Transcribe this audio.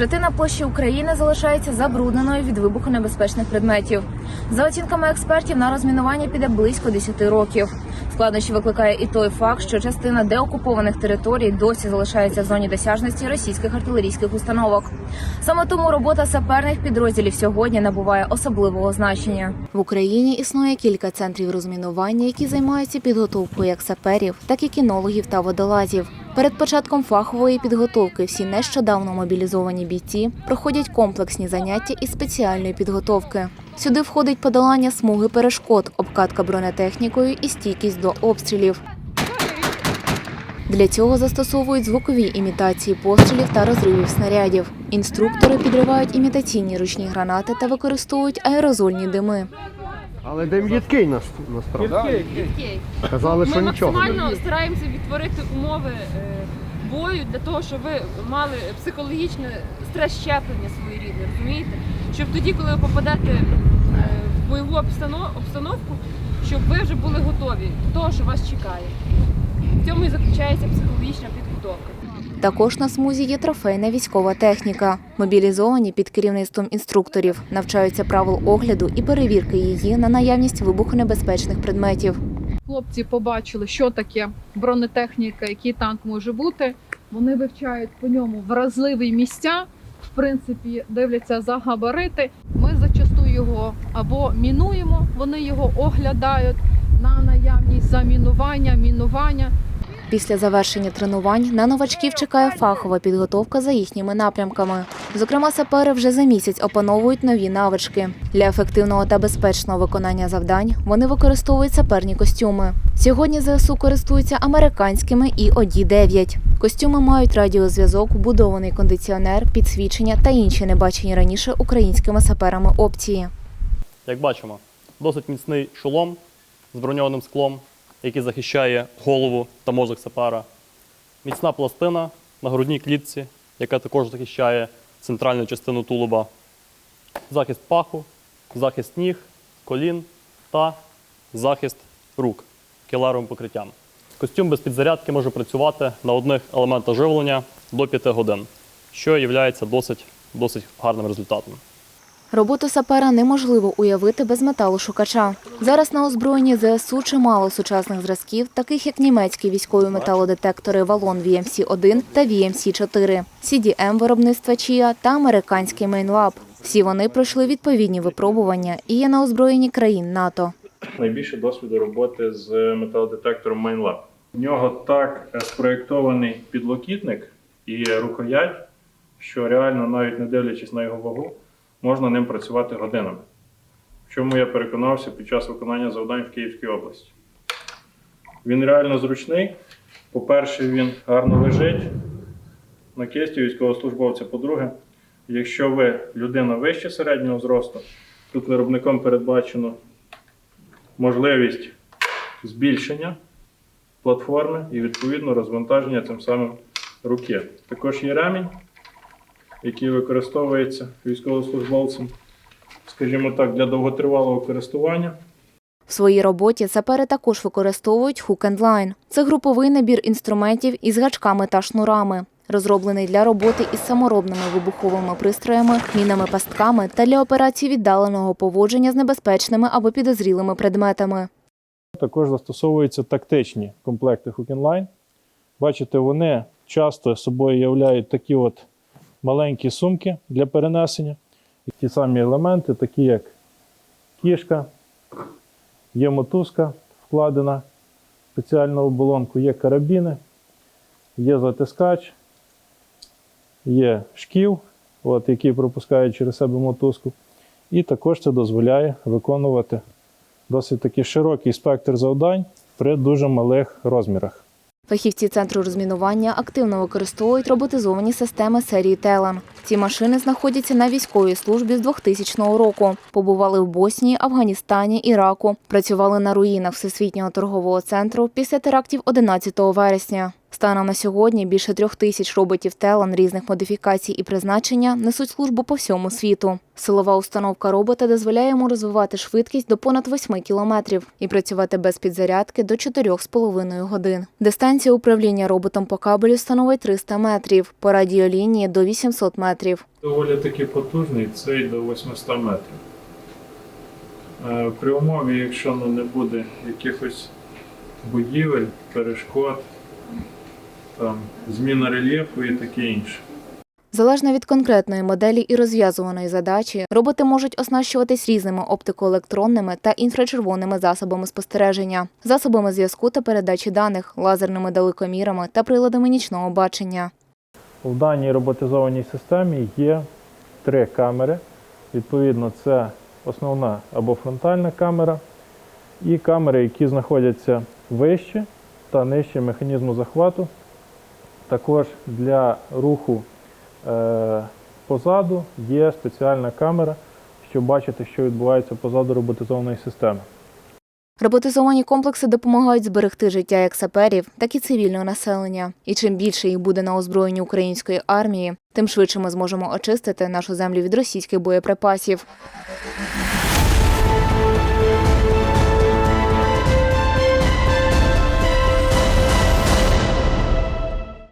Третина площі України залишається забрудненою від вибухонебезпечних предметів. За оцінками експертів, на розмінування піде близько 10 років. Складнощі викликає і той факт, що частина деокупованих територій досі залишається в зоні досяжності російських артилерійських установок. Саме тому робота саперних підрозділів сьогодні набуває особливого значення. В Україні існує кілька центрів розмінування, які займаються підготовкою як саперів, так і кінологів та водолазів. Перед початком фахової підготовки всі нещодавно мобілізовані бійці проходять комплексні заняття із спеціальної підготовки. Сюди входить подолання смуги перешкод, обкатка бронетехнікою і стійкість до обстрілів. Для цього застосовують звукові імітації пострілів та розривів снарядів. Інструктори підривають імітаційні ручні гранати та використовують аерозольні дими. Але дим їдкий нас насправді. Казали, що Ми нічого. максимально стараємося відтворити умови е, бою для того, щоб ви мали психологічне стрес-щеплення своєрідне, розумієте? Щоб тоді, коли ви попадете в бойову обстановку, щоб ви вже були готові до того, що вас чекає. В цьому і заключається психологічна підготовка. Також на смузі є трофейна військова техніка. Мобілізовані під керівництвом інструкторів навчаються правил огляду і перевірки її на наявність вибухонебезпечних предметів. Хлопці побачили, що таке бронетехніка, який танк може бути. Вони вивчають по ньому вразливі місця. В принципі, дивляться за габарити. Ми зачасту його або мінуємо, вони його оглядають на наявність замінування, мінування. Після завершення тренувань на новачків чекає фахова підготовка за їхніми напрямками. Зокрема, сапери вже за місяць опановують нові навички. Для ефективного та безпечного виконання завдань вони використовують саперні костюми. Сьогодні ЗСУ користуються американськими і оді 9 Костюми мають радіозв'язок, вбудований кондиціонер, підсвічення та інші небачені раніше українськими саперами опції. Як бачимо, досить міцний шолом з броньованим склом, який захищає голову та мозок сапера. Міцна пластина на грудній клітці, яка також захищає центральну частину тулуба. Захист паху, захист ніг, колін та захист рук келаровим покриттям. Костюм без підзарядки може працювати на одних елементах живлення до 5 годин, що є досить, досить гарним результатом. Роботу сапера неможливо уявити без металошукача. Зараз на озброєнні ЗСУ чимало сучасних зразків, таких як німецькі військові металодетектори Валон VMC-1 та VMC-4, CDM виробництва Чія та американський Mainlab. Всі вони пройшли відповідні випробування і є на озброєнні країн НАТО. найбільше досвіду роботи з металодетектором MainLab. В нього так спроєктований підлокітник і рукоять, що реально, навіть не дивлячись на його вагу, можна ним працювати годинами. В чому я переконався під час виконання завдань в Київській області. Він реально зручний. По-перше, він гарно лежить на кисті військовослужбовця. По-друге, якщо ви людина вище середнього зросту, тут виробником передбачено можливість збільшення платформи і відповідно розвантаження цим самим руки. Також є ремінь, який використовується військовослужбовцем, скажімо так, для довготривалого користування. В своїй роботі сапери також використовують Hook and Line. Це груповий набір інструментів із гачками та шнурами, розроблений для роботи із саморобними вибуховими пристроями, мінами пастками та для операцій віддаленого поводження з небезпечними або підозрілими предметами. Також застосовуються тактичні комплекти Hook and Line. Бачите, вони часто собою являють такі от маленькі сумки для перенесення. І ті самі елементи, такі як кішка, є мотузка вкладена в спеціальну оболонку, є карабіни, є затискач, є шків, от, який пропускає через себе мотузку. І також це дозволяє виконувати досить такий широкий спектр завдань при дуже малих розмірах. Фахівці центру розмінування активно використовують роботизовані системи серії Телан. Ці машини знаходяться на військовій службі з 2000 року. Побували в Боснії, Афганістані, Іраку. Працювали на руїнах Всесвітнього торгового центру після терактів 11 вересня. Станом на сьогодні більше трьох тисяч роботів Телан різних модифікацій і призначення несуть службу по всьому світу. Силова установка робота дозволяє йому розвивати швидкість до понад 8 кілометрів і працювати без підзарядки до 4,5 годин. Дистанція управління роботом по кабелю становить 300 метрів, по радіолінії до 800 метрів. Доволі таки потужний, цей до 800 метрів. Е, При умові, якщо ну, не буде якихось будівель, перешкод, там, зміна рельєфу і таке інше. Залежно від конкретної моделі і розв'язуваної задачі, роботи можуть оснащуватись різними оптикоелектронними та інфрачервоними засобами спостереження, засобами зв'язку та передачі даних, лазерними далекомірами та приладами нічного бачення. В даній роботизованій системі є три камери. Відповідно, це основна або фронтальна камера, і камери, які знаходяться вище та нижче механізму захвату. Також для руху е, позаду є спеціальна камера, щоб бачити, що відбувається позаду роботизованої системи. Роботизовані комплекси допомагають зберегти життя як саперів, так і цивільного населення. І чим більше їх буде на озброєнні української армії, тим швидше ми зможемо очистити нашу землю від російських боєприпасів.